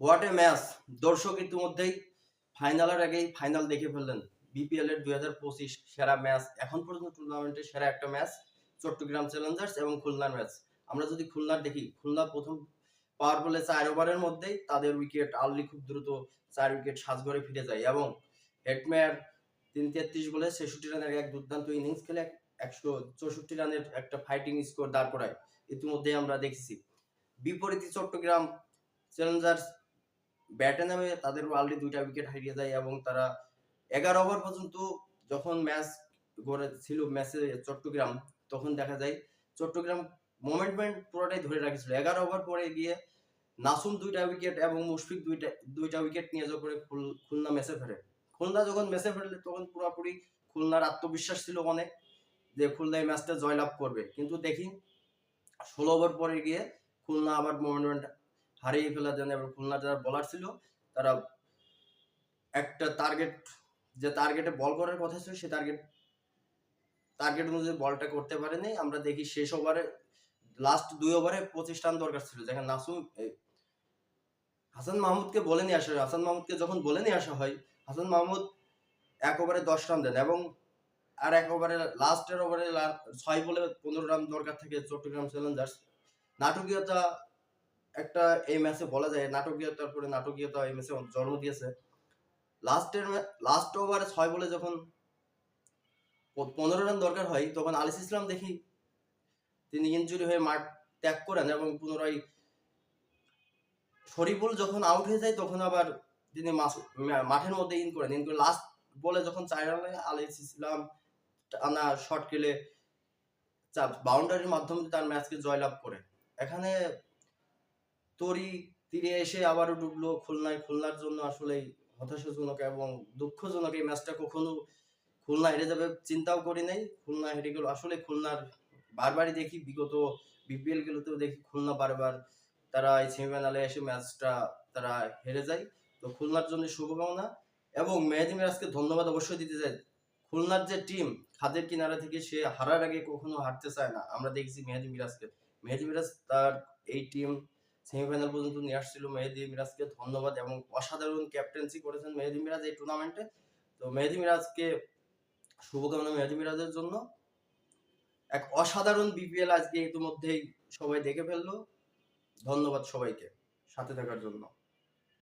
What a match দর্শক ইতিমধ্যেই ফাইনালের আগেই ফাইনাল দেখে ফেললেন। বিপিএল এর দুই হাজার পঁচিশ সেরা ম্যাচ এখন পর্যন্ত টুর্নামেন্টের সেরা একটা ম্যাচ চট্টগ্রাম চ্যালেঞ্জার্স এবং খুলনার ম্যাচ আমরা যদি খুলনার দেখি, খুলনা প্রথম পাওয়ার বলে চার ওভারের মধ্যেই তাদের উইকেট আর্লি খুব দ্রুত চার উইকেট সাজঘরে ফিরে যায় এবং হেডমেয়ার তিন তেত্রিশ বলে ছেষট্টি রানের এক দুর্দান্ত ইনিংস খেলে একশো চৌষট্টি রানের একটা ফাইটিং স্কোর দাঁড় করায়। ইতিমধ্যেই আমরা দেখছি। বিপরীতে চট্টগ্রাম চ্যালেঞ্জার্স ব্যাটে নামে তাদের অলরেডি দুইটা উইকেট হারিয়ে যায় এবং তারা এগারো ওভার পর্যন্ত যখন ম্যাচ গড়ে ছিল ম্যাচে চট্টগ্রাম, তখন দেখা যায় চট্টগ্রাম মোমেন্টমেন্ট পুরোটাই ধরে রাখছিল। এগারো ওভার পরে গিয়ে নাসুম দুইটা উইকেট এবং মুশফিক দুইটা দুইটা উইকেট নিয়ে যাওয়ার পরে খুল- খুলনা ম্যাচে ফেরে। খুলনা যখন ম্যাচে ফেরলে তখন পুরোপুরি খুলনার আত্মবিশ্বাস ছিল অনেক যে খুলনা এই ম্যাচটা জয়লাভ করবে। কিন্তু দেখি ষোলো ওভার পরে গিয়ে খুলনা আবার মোমেন্টমেন্ট হারিয়ে ফেলা দেন এবং খুলনার যারা বলার ছিল, তারা একটা টার্গেট যে টার্গেটে বল করার কথা ছিল, সে টার্গেট টার্গেট অনুযায়ী বলটা করতে পারেনি। আমরা দেখি শেষ ওভারে লাস্ট দুই ওভারে পঁচিশ রান দরকার ছিল। যেখানে নাসুম হাসান মাহমুদকে বলে নিয়ে আসা হয়। হাসান মাহমুদকে যখন বলে নিয়ে আসা হয়, হাসান মাহমুদ এক ওভারে দশ রান দেন এবং আর এক ওভারে লাস্টের ওভারে ছয় বলে পনেরো রান দরকার থাকে চট্টগ্রাম চ্যালেঞ্জার্স নাটকীয়তা একটা এই ম্যাচে বলা যায় নাটকীয়তার পরে নাটকীয়তা এই ম্যাচে জন্ম দিয়েছে। লাস্টের লাস্ট ওভারে ছয় বলে যখন পনেরো রান দরকার হয়, তখন আলিস ইসলাম দেখি তিনি ইনজুরি হয়ে মাঠ ত্যাগ করেন এবং পুনরায় শরীফুল যখন আউট হয়ে যায়, তখন আবার তিনি মাঠের মধ্যে ইন করেন। ইন করে লাস্ট বলে যখন চার রানে আলিস ইসলাম টানা শট খেলে বাউন্ডারির মাধ্যমে তার ম্যাচকে জয়লাভ করে। এখানে তরি তীরে এসে আবারও ডুবলো খুলনায়। খুলনার জন্য আসলেই হতাশাজনক এবং দুঃখজনক এই ম্যাচটা কখনো খুলনা হেরে যাবে চিন্তাও করি নাই। খুলনা হেরে গেল। আসলে খুলনার বারবারই দেখি, বিগত বিপিএল গুলোতেও দেখি খুলনা বারবার তারা এই সেমিফাইনালে এসে ম্যাচটা তারা হেরে যায়। তো খুলনার জন্য শুভকামনা এবং মেহেদি মিরাজকে ধন্যবাদ অবশ্যই দিতে চাই। খুলনার যে টিম খাদের কিনারা থেকে সে হারার আগে কখনো হারতে চায় না। আমরা দেখছি মেহেদি মিরাজকে। মেহেদি মিরাজ তার এই টিম সেমিফাইনাল পর্যন্ত নিয়ে আসছিল মেহেদি মিরাজকে। ধন্যবাদ এবং অসাধারণ ক্যাপ্টেন্সি করেছেন মেহেদি মিরাজ এই টুর্নামেন্টে তো মেহেদি মিরাজকে শুভকামনা মেহেদি মিরাজের জন্য। এক অসাধারণ বিপিএল আজকে ইতিমধ্যেই সবাই দেখে ফেলল। ধন্যবাদ সবাইকে সাথে থাকার জন্য।